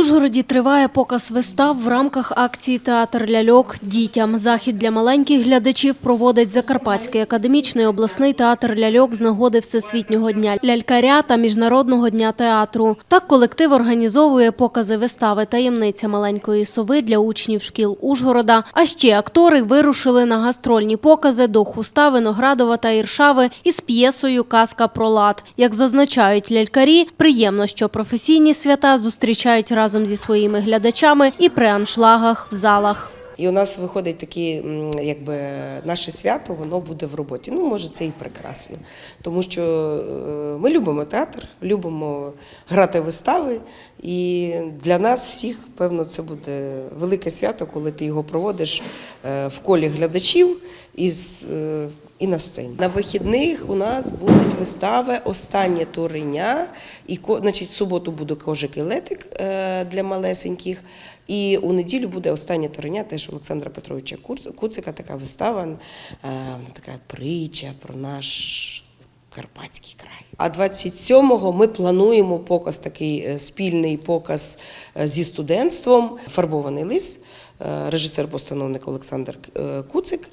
Ужгороді триває показ вистав в рамках акції Театр ляльок дітям. Захід для маленьких глядачів проводить Закарпатський академічний обласний театр ляльок з нагоди Всесвітнього дня лялькаря та Міжнародного дня театру. Так колектив організовує покази вистави Таємниця маленької сови для учнів шкіл Ужгорода. А ще актори вирушили на гастрольні покази до Хуста, Виноградова та Іршави із п'єсою Казка про лад. Як зазначають лялькарі, приємно, що професійні свята зустрічають разом зі своїми глядачами і при аншлагах в залах. І у нас виходить таке, м, якби наше свято, воно буде в роботі. Ну, може, це і прекрасно. Тому що е, ми любимо театр, любимо грати вистави. І для нас всіх, певно, це буде велике свято, коли ти його проводиш е, в колі глядачів із. І на сцені на вихідних у нас будуть вистави останнє туреня. І значить, суботу буде кожик і е, для малесеньких. І у неділю буде останнє туреня теж Олександра Петровича Куцика. Така вистава, е, така притча про наш. Карпатський край. А 27-го ми плануємо показ, такий е, спільний показ зі студентством Фарбований лис, режисер-постановник Олександр Куцик.